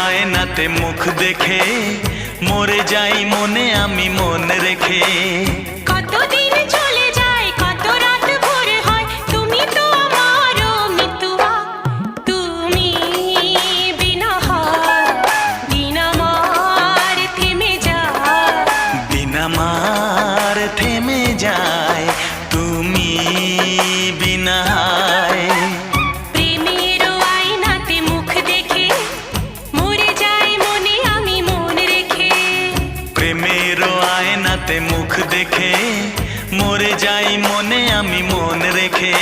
আয়নাতে মুখ দেখে মরে যাই মনে আমি মন রেখে কতদিন চলে যায় কত রাত ভোর হয় তুমি তো আমার মিতুয়া তুমি বিনা দিন আমার থেমে যায়। দিন আমার থেমে যায় তুমি বিনায় আয়নাতে মুখ দেখে মরে যাই মনে আমি মন রেখে।